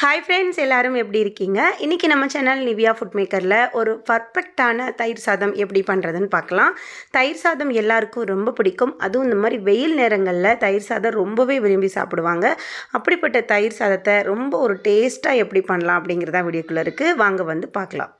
Hi friends எல்லோரும் எப்படி இருக்கீங்க? இன்றைக்கி நம்ம சேனல் நிவியா ஃபுட் மேக்கரில் ஒரு பர்ஃபெக்டான தயிர் சாதம் எப்படி பண்ணுறதுன்னு பார்க்கலாம். தயிர் சாதம் எல்லாருக்கும் ரொம்ப பிடிக்கும். அதுவும் இந்த மாதிரி வெயில் நேரங்களில் தயிர் சாதம் ரொம்பவே விரும்பி சாப்பிடுவாங்க. அப்படிப்பட்ட தயிர் சாதத்தை ரொம்ப ஒரு டேஸ்ட்டாக எப்படி பண்ணலாம் அப்படிங்கிறதா வீடியோக்குள்ளே இருக்குது வாங்க வந்து பார்க்கலாம்.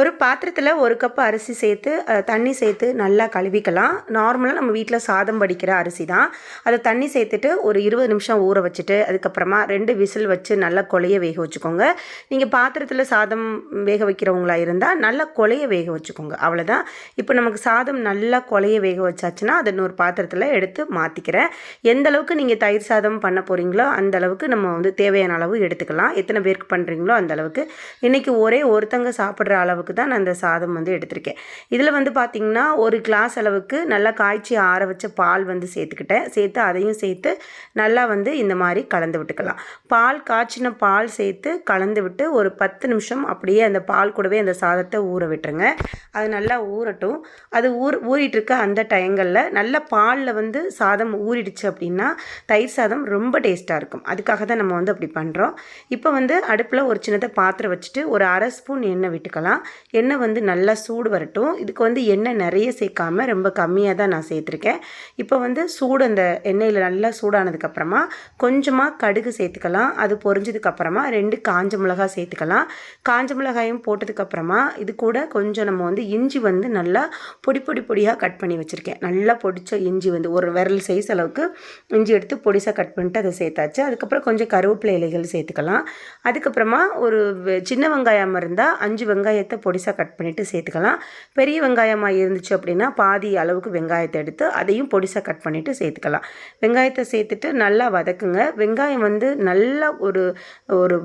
ஒரு பாத்திரத்தில் ஒரு கப் அரிசி சேர்த்து தண்ணி சேர்த்து நல்லா கழுவிக்கலாம். நார்மலாக நம்ம வீட்டில் சாதம் படிக்கிற அரிசி தான். அதை தண்ணி சேர்த்துட்டு ஒரு இருபது நிமிஷம் ஊற வச்சுட்டு அதுக்கப்புறமா ரெண்டு விசில் வச்சு நல்லா கொலைய வேக வச்சுக்கோங்க. நீங்கள் பாத்திரத்தில் சாதம் வேக வைக்கிறவங்களா இருந்தால் நல்லா கொலைய வேக வச்சுக்கோங்க. அவ்வளோதான் இப்போ நமக்கு சாதம் நல்லா கொலைய வேக வச்சாச்சுன்னா அதை இன்னொரு பாத்திரத்தில் எடுத்து மாற்றிக்கிறேன் எந்த அளவுக்கு நீங்கள் தயிர் சாதம் பண்ண போகிறீங்களோ அந்த அளவுக்கு நம்ம வந்து தேவையான அளவு எடுத்துக்கலாம். எத்தனை பேருக்கு பண்ணுறீங்களோ அந்த அளவுக்கு. இன்றைக்கி ஒரே ஒருத்தங்க சாப்பிட்ற அளவு அளவுக்கு தான் நான் அந்த சாதம் வந்து எடுத்திருக்கேன். இதில் வந்து பார்த்திங்கன்னா ஒரு கிளாஸ் அளவுக்கு நல்லா காய்ச்சி ஆற வச்ச பால் வந்து சேர்த்துக்கிட்டேன். சேர்த்து அதையும் சேர்த்து நல்லா வந்து இந்த மாதிரி கலந்து விட்டுக்கலாம். பால் காய்ச்சின பால் சேர்த்து கலந்து விட்டு ஒரு பத்து நிமிஷம் அப்படியே அந்த பால் கூடவே அந்த சாதத்தை ஊற விட்டுருங்க. அது நல்லா ஊறட்டும். அது ஊர் ஊறிட்டு இருக்க அந்த டயங்களில் நல்ல பாலில் வந்து சாதம் ஊறிடுச்சு அப்படின்னா தயிர் சாதம் ரொம்ப டேஸ்ட்டாக இருக்கும். அதுக்காக தான் நம்ம வந்து அப்படி பண்ணுறோம் இப்போ வந்து அடுப்பில் ஒரு சின்னதை பாத்திரம் வச்சுட்டு ஒரு அரை ஸ்பூன் எண்ணெய் விட்டுக்கலாம். எண்ணெய் வந்து நல்லா சூடு வரட்டும். இதுக்கு வந்து எண்ணெய் நிறைய சேர்க்காமல் ரொம்ப கம்மியாக தான் நான் சேர்த்துருக்கேன். இப்போ வந்து சூடு அந்த எண்ணெயில் நல்லா சூடானதுக்கப்புறமா கொஞ்சமாக கடுகு சேர்த்துக்கலாம். அது பொரிஞ்சதுக்கப்புறமா ரெண்டு காஞ்ச மிளகாய் சேர்த்துக்கலாம். காஞ்ச மிளகாயும் போட்டதுக்கப்புறமா இது கூட கொஞ்சம் நம்ம வந்து இஞ்சி வந்து நல்லா பொடி பொடி பொடியாக கட் பண்ணி வச்சுருக்கேன். நல்லா பொடிச்ச இஞ்சி வந்து ஒரு விரல் சைஸ் அளவுக்கு இஞ்சி எடுத்து பொடிசாக கட் பண்ணிட்டு அதை சேர்த்தாச்சு. அதுக்கப்புறம் கொஞ்சம் கருவேப்பிலை இலைகள் சேர்த்துக்கலாம். அதுக்கப்புறமா ஒரு சின்ன வெங்காயம் இருந்தால் அஞ்சு வெங்காயத்தை பொடிசாக கட் பண்ணிவிட்டு சேர்த்துக்கலாம். பெரிய வெங்காயமாக இருந்துச்சு அப்படின்னா பாதி அளவுக்கு வெங்காயத்தை எடுத்து அதையும் பொடிசாக கட் பண்ணிவிட்டு சேர்த்துக்கலாம். வெங்காயத்தை சேர்த்துட்டு நல்லா வதக்குங்க. வெங்காயம் வந்து நல்லா ஒரு ஒரு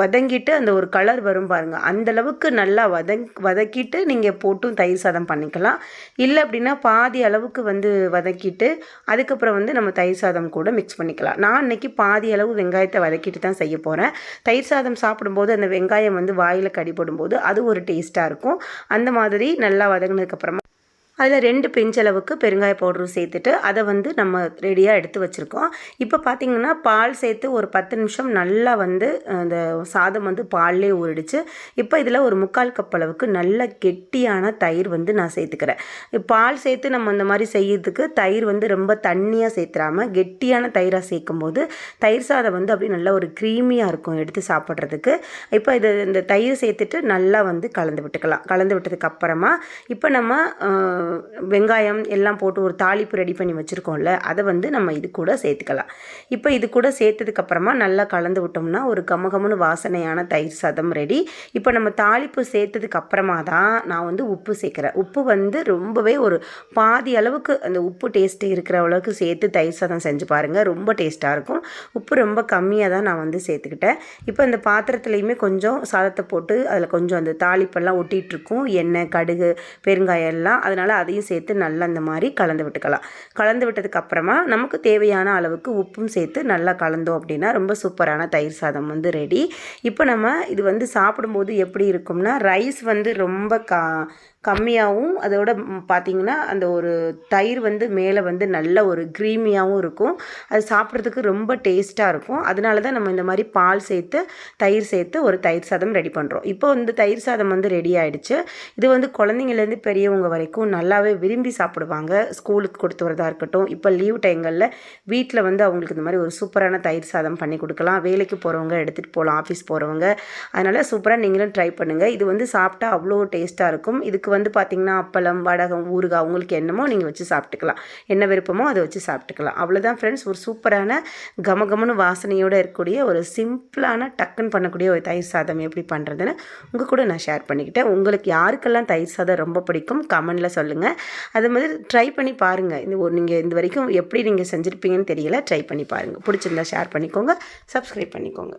வதங்கிட்டு அந்த ஒரு கலர் வரும் பாருங்கள் அந்தளவுக்கு நல்லா வதங் வதக்கிட்டு நீங்கள் போட்டும் தயிர் சாதம் பண்ணிக்கலாம். இல்லை அப்படின்னா பாதி அளவுக்கு வந்து வதக்கிட்டு அதுக்கப்புறம் வந்து நம்ம தயிர் சாதம் கூட மிக்ஸ் பண்ணிக்கலாம். நான் இன்றைக்கி பாதி அளவு வெங்காயத்தை வதக்கிட்டு தான் செய்ய போகிறேன் தயிர் சாதம் சாப்பிடும்போது அந்த வெங்காயம் வந்து வாயில் கடிபடும் போது அது ஒரு டேஸ்ட்டாக இருக்கும். அந்த மாதிரி நல்லா வதங்கினதுக்கப்புறமா அதில் ரெண்டு பெஞ்சளவுக்கு பெருங்காய பவுடரும் சேர்த்துட்டு அதை வந்து நம்ம ரெடியாக எடுத்து வச்சுருக்கோம். இப்போ பார்த்திங்கன்னா பால் சேர்த்து ஒரு பத்து நிமிஷம் நல்லா வந்து அந்த சாதம் வந்து பால்லே ஊறிடுச்சு. இப்போ இதில் ஒரு முக்கால் கப் அளவுக்கு நல்ல கெட்டியான தயிர் வந்து நான் சேர்த்துக்கிறேன். பால் சேர்த்து நம்ம இந்த மாதிரி செய்யறதுக்கு தயிர் வந்து ரொம்ப தண்ணியாக சேர்த்துறாமல் கெட்டியான தயிராக சேர்க்கும் போது தயிர் சாதம் வந்து அப்படி நல்லா ஒரு க்ரீமியாக இருக்கும் எடுத்து சாப்பிட்றதுக்கு. இப்போ இது இந்த தயிர் சேர்த்துட்டு நல்லா வந்து கலந்து விட்டுக்கலாம். கலந்து விட்டதுக்கு அப்புறமா இப்போ நம்ம வெங்காயம் எல்லாம் போட்டு ஒரு தாளிப்பு ரெடி பண்ணி வச்சுருக்கோம்ல அதை வந்து நம்ம இது கூட சேர்த்துக்கலாம். இப்போ இது கூட சேர்த்ததுக்கப்புறமா நல்லா கலந்து விட்டோம்னா ஒரு கமகமனு வாசனையான தயிர் சாதம் ரெடி இப்போ நம்ம தாளிப்பு சேர்த்ததுக்கு அப்புறமா தான் நான் வந்து உப்பு சேர்க்குறேன். உப்பு வந்து ரொம்பவே ஒரு பாதி அளவுக்கு அந்த உப்பு டேஸ்ட்டு இருக்கிற அளவுக்கு சேர்த்து தயிர் சாதம் செஞ்சு பாருங்கள் ரொம்ப டேஸ்ட்டாக இருக்கும். உப்பு ரொம்ப கம்மியாக தான் நான் வந்து சேர்த்துக்கிட்டேன். இப்போ இந்த பாத்திரத்துலேயுமே கொஞ்சம் சாதத்தை போட்டு அதில் கொஞ்சம் அந்த தாளிப்பெல்லாம் ஒட்டிகிட்ருக்கும் எண்ணெய் கடுகு பெருங்காயம் எல்லாம் அதனால் அதையும் சேர்த்து நல்லா அந்த மாதிரி கலந்து விட்டுக்கலாம். கலந்து விட்டதுக்கப்புறமா நமக்கு தேவையான அளவுக்கு உப்பும் சேர்த்து நல்லா கலந்தோம் அப்படின்னா ரொம்ப சூப்பரான தயிர் சாதம் வந்து ரெடி இப்போ நம்ம இது வந்து சாப்பிடும்போது எப்படி இருக்கும்னா ரைஸ் வந்து ரொம்ப கா கம்மியாகவும் அதோட பார்த்திங்கன்னா அந்த ஒரு தயிர் வந்து மேலே வந்து நல்ல ஒரு க்ரீமியாகவும் இருக்கும். அது சாப்பிட்றதுக்கு ரொம்ப டேஸ்ட்டாக இருக்கும். அதனால தான் நம்ம இந்த மாதிரி பால் சேர்த்து தயிர் சேர்த்து ஒரு தயிர் சாதம் ரெடி பண்ணுறோம் இப்போ வந்து தயிர் சாதம் வந்து ரெடி ஆகிடுச்சு இது வந்து குழந்தைங்கலேருந்து பெரியவங்க வரைக்கும் நல்லாவே விரும்பி சாப்பிடுவாங்க. ஸ்கூலுக்கு கொடுத்து வரதாக இருக்கட்டும். இப்போ லீவ் டைங்களில் வீட்டில் வந்து அவங்களுக்கு இந்த மாதிரி ஒரு சூப்பரான தயிர் சாதம் பண்ணி கொடுக்கலாம். வேலைக்கு போகிறவங்க எடுத்துகிட்டு போகலாம் ஆஃபீஸ் போகிறவங்க அதனால் சூப்பராக நீங்களும் ட்ரை பண்ணுங்கள் இது வந்து சாப்பிட்டா அவ்வளோ டேஸ்ட்டாக இருக்கும். இதுக்கு வந்து பார்த்திங்கன்னா அப்பளம் வடகம் ஊறுகாய் உங்களுக்கு என்னமோ நீங்கள் வச்சு சாப்பிட்டுக்கலாம். என்ன விருப்பமோ அதை வச்சு சாப்பிட்டுக்கலாம். அவ்வளோதான் ஃப்ரெண்ட்ஸ் ஒரு சூப்பரான கமகமனு வாசனையோடு இருக்கக்கூடிய ஒரு சிம்பிளான டக்குன்னு பண்ணக்கூடிய ஒரு தயிர் சாதம் எப்படி பண்ணுறதுன்னு உங்கள் கூட நான் ஷேர் பண்ணிக்கிட்டேன். உங்களுக்கு யாருக்கெல்லாம் தயிர் சாதம் ரொம்ப பிடிக்கும்? கமெண்டில் சொல்லுங்கள் அது மாதிரி ட்ரை பண்ணி பாருங்கள் இந்த ஒரு நீங்கள் இந்த வரைக்கும் எப்படி நீங்கள் செஞ்சுருப்பீங்கன்னு தெரியல ட்ரை பண்ணி பாருங்கள் பிடிச்சிருந்தா ஷேர் பண்ணிக்கோங்க சப்ஸ்கிரைப் பண்ணிக்கோங்க.